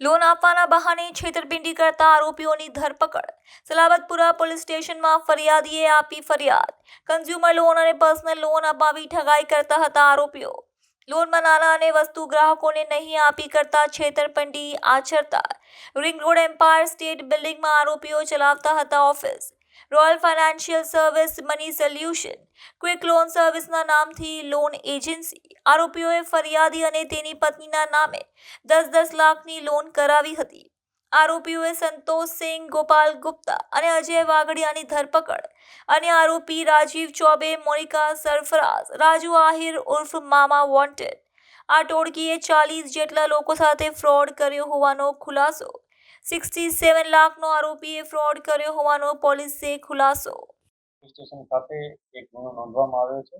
Loan આપવાના બહાને છેતરપિંડી કરતા આરોપીઓની ધરપકડ. સલાબતપુરા પોલીસ સ્ટેશનમાં ફરિયાદીએ આપી ફરિયાદ. કન્ઝ્યુમર લોન અને પર્સનલ લોન અપાવી ઠગાઈ કરતા હતા આરોપીઓ. લોનમાં નાના અને વસ્તુ ગ્રાહકોને નહીં આપી કરતા છેતરપિંડી આચરતા. રિંગ રોડ એમ્પાયર સ્ટેટ બિલ્ડિંગમાં આરોપીઓ ચલાવતા હતા office. Royal financial service money solution quick loan સર્વિસના નામથી લોન એજન્સી આરોપીઓએ ફરિયાદી અને તેની પત્નીના નામે દસ દસ લાખની લોન કરાવી હતી. આરોપીઓએ સંતોષ સિંહ, ગોપાલ ગુપ્તા અને અજય વાગડિયાની ધરપકડ અને આરોપી રાજીવ ચોબે, મોનિકા સરફરાઝ, રાજુ આહિર ઉર્ફ મામા વોન્ટેડ આ ટોળકીએ ચાલીસ જેટલા લોકો સાથે ફ્રોડ કર્યો હોવાનો ખુલાસો સિક્સટી સેવન લાખનો આરોપીએ ફ્રોડ કર્યો હોવાનો પોલીસે ખુલાસો. સ્ટેશન ખાતે એક ગુનો નોંધવામાં આવ્યો છે.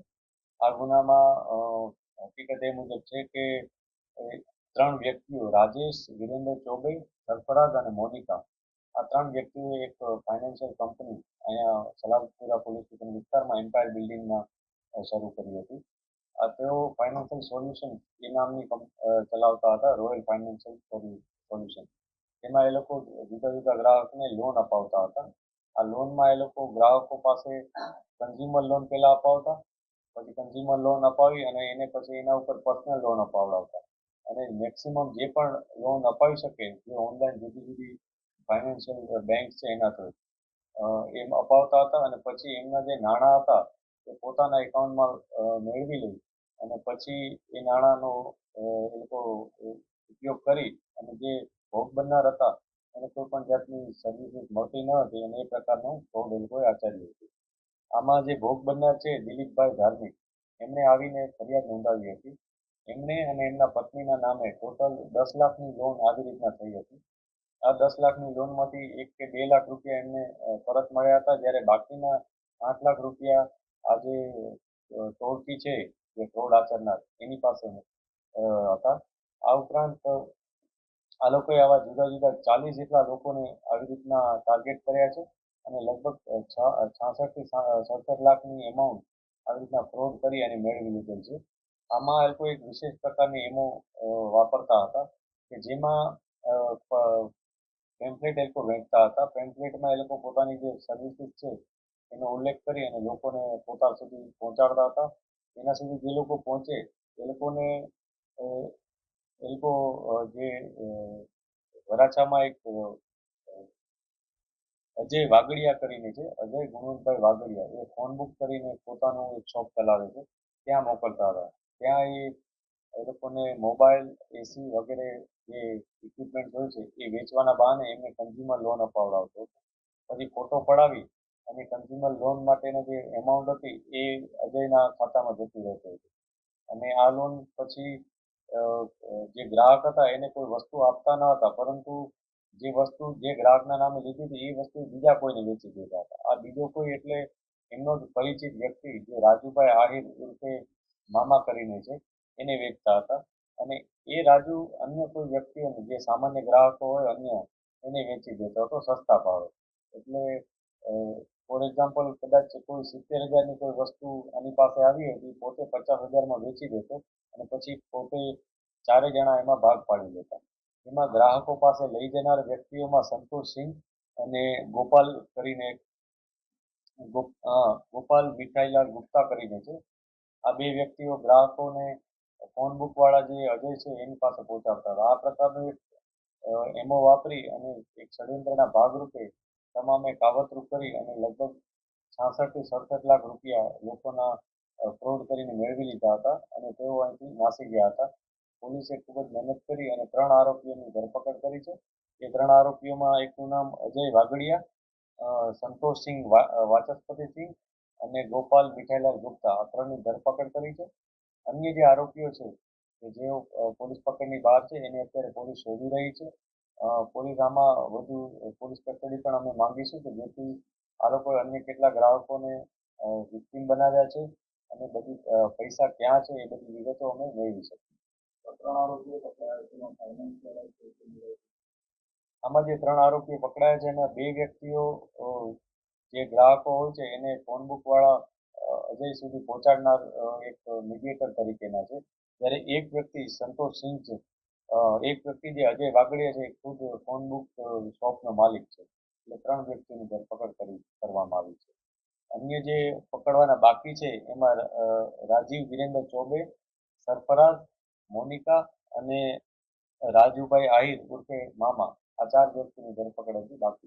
આ ગુનામાં હકીકત એ મુજબ છે કે ત્રણ વ્યક્તિઓ, રાજેશ, વિરેન્દ્ર ચોબે સરફરાજ અને મોનિકા, આ ત્રણ વ્યક્તિઓએ એક ફાઇનાન્શિયલ કંપની, અહીંયા સલામતપુરા પોલીસ સ્ટેશન વિસ્તારમાં એમ્પાયર બિલ્ડિંગમાં શરૂ કરી હતી. આ તેઓ ફાઇનાન્શિયલ સોલ્યુશન, એ નામની ચલાવતા હતા, રોયલ ફાઇનાન્શિયલ સોલ્યુશન. એમાં એ લોકો જુદા જુદા ગ્રાહકને લોન અપાવતા હતા. આ લોનમાં એ લોકો ગ્રાહકો પાસે કન્ઝ્યુમર લોન પહેલા અપાવતા, પછી કન્ઝ્યુમર લોન અપાવી અને એને પછી એના ઉપર પર્સનલ લોન અપાવડાવતા. અને મેક્સિમમ જે પણ લોન અપાવી શકે, જે ઓનલાઈન જુદી જુદી ફાઇનાન્શિયલ બેંક છે એના થ્રુ એમ અપાવતા હતા અને પછી એમના જે નાણાં હતા, એ પોતાના એકાઉન્ટમાં મેળવી લઈ અને પછી એ નાણાંનો એ લોકો ઉપયોગ કરી અને જે ભોગ બનનાર હતા. અને કોઈ પણ જાતની સર્વિસીસ મળતી ન હતી અને એ પ્રકારનું ભોગ એ લોકોએ આચર્યું હતું. આમાં જે ભોગ બનનાર છે દિલીપભાઈ ધાર્મિક. એમણે આવીને ફરિયાદ નોંધાવી હતી. એમને અને એમના પત્નીના નામે ટોટલ દસ લાખની લોન આવી રીતના થઈ હતી. આ દસ લાખની લોનમાંથી એક કે બે લાખ રૂપિયા એમને પરત મળ્યા હતા. જ્યારે બાકીના આઠ લાખ રૂપિયા આ જે ટોળકી છે, જે ફ્રોડ આચરનાર, એની પાસે હતા. આ ઉપરાંત આ લોકોએ આવા જુદા જુદા ચાલીસ જેટલા લોકોને આવી રીતના ટાર્ગેટ કર્યા છે અને લગભગ છાસઠથી સડસઠ લાખની એમાઉન્ટ આવી રીતના ફ્રોડ કરી અને મેળવી લીધેલ છે. આમાં એ લોકો એક વિશેષ પ્રકારની એમો વાપરતા હતા કે જેમાં પેમ્પલેટ એ લોકો વેચતા હતા. પેમ્પલેટમાં એ લોકો પોતાની જે સર્વિસીસ છે એનો ઉલ્લેખ કરી અને લોકોને પોતા સુધી પહોંચાડતા હતા. એના સુધી જે લોકો પહોંચે એ લોકોને એ લોકો જે વરાછામાં એક અજય વાગડિયા કરીને છે, અજય ગુણવંતભાઈ વાગડિયા એ ફોન બુક કરીને પોતાનું એક શોપ ચલાવે છે, ત્યાં મોકલતા હતા. ત્યાં એ એ લોકોને મોબાઈલ એસી વગેરે જે ઇક્વિપમેન્ટ હોય છે, એ વેચવાના બહાને એમને કન્ઝ્યુમર લોન અપાવડાવતો પછી ફોટો પડાવી અને કન્ઝ્યુમર લોન માટેની જે એમાઉન્ટ હતી, એ અજયના ખાતામાં જતી રહેતી હતી. અને આ લોન પછી જે ગ્રાહક હતા એને કોઈ વસ્તુ આપતા ન હતા, પરંતુ જે વસ્તુ જે ગ્રાહકના નામે લીધી હતી, એ વસ્તુ બીજા કોઈને વેચી દેતા હતા. આ બીજો કોઈ એટલે એમનો જ પરિચિત વ્યક્તિ જે રાજુભાઈ આહિર ઉર્ફે મામા કરીને છે, એને વેચતા હતા. અને એ રાજુ અન્ય કોઈ વ્યક્તિઓને, જે સામાન્ય ગ્રાહકો હોય અન્ય, એને વેચી દેતો હતો, સસ્તા ભાવે. એટલે ફોર એક્ઝામ્પલ કદાચ કોઈ સિત્તેર હજારની કોઈ વસ્તુ આની પાસે આવી હતી પોતે પચાસ હજારમાં વેચી દેતો અને પછી પોતે ચારે જણા એમાં ભાગ પાડી લેતા. એમાં ગ્રાહકો પાસે લઈ જનાર વ્યક્તિઓમાં સંતોષ સિંહ અને ગોપાલ કરીને ગોપાલ મીઠાઈલાલ ગુપ્તા કરીને છે. આ બે વ્યક્તિઓ ગ્રાહકોને ફોન બુક વાળા જે અજય છે, એની પાસે પહોંચાડતા હતા. આ પ્રકારનું એક એમો વાપરી અને એક ષડયંત્રના ભાગરૂપે તમામે કાવતરું કરી અને લગભગ છાસઠથી સડસઠ લાખ રૂપિયા લોકોના ફ્રોડ કરીને મેળવી લીધા હતા અને તેઓ અહીંથી નાસી ગયા હતા. પોલીસે ખૂબ જ મહેનત કરી અને ત્રણ આરોપીઓની ધરપકડ કરી છે. એ ત્રણ આરોપીઓમાં એકનું નામ અજય વાગડિયા સંતોષસિંહ વાચસ્પતિસિંહ અને ગોપાલ મીઠાઈલાલ ગુપ્તા. આ ત્રણની ધરપકડ કરી છે. અન્ય જે આરોપીઓ છે, કે જેઓ પોલીસ પકડની બહાર છે, એને અત્યારે પોલીસ શોધી રહી છે. પોલીસ આમાં વધુ પોલીસ કસ્ટડી પણ અમે માંગીશું કે જેથી આ લોકો અન્ય કેટલા ગ્રાહકોને વિક્ટીમ બનાવ્યા છે અને બધી પૈસા ક્યાં છે એ બધી વિગતો અમે મેળવી શકીએ. આમાં જે ત્રણ આરોપીઓ પકડાયા છે એના બે વ્યક્તિઓ જે ગ્રાહકો હોય છે, એને ફોન બુક વાળા અજય સુધી પહોંચાડનાર એક મીડિયેટર તરીકેના છે. જ્યારે એક વ્યક્તિ સંતોષ સિંહ છે એક વ્યક્તિ જે અજય વાગડિયા છે, એ ખુદ ફોન બુક શોપનો માલિક છે. એટલે ત્રણ વ્યક્તિની ધરપકડ કરી, કરવામાં આવી છે. અન્ય જે પકડવાના બાકી છે, એમાં રાજીવ વિરેન્દ્ર ચોબે, સરફરાઝ, મોનિકા અને રાજુભાઈ આહિર ઉર્ફે મામા, આ ચાર વ્યક્તિની ધરપકડ હજી બાકી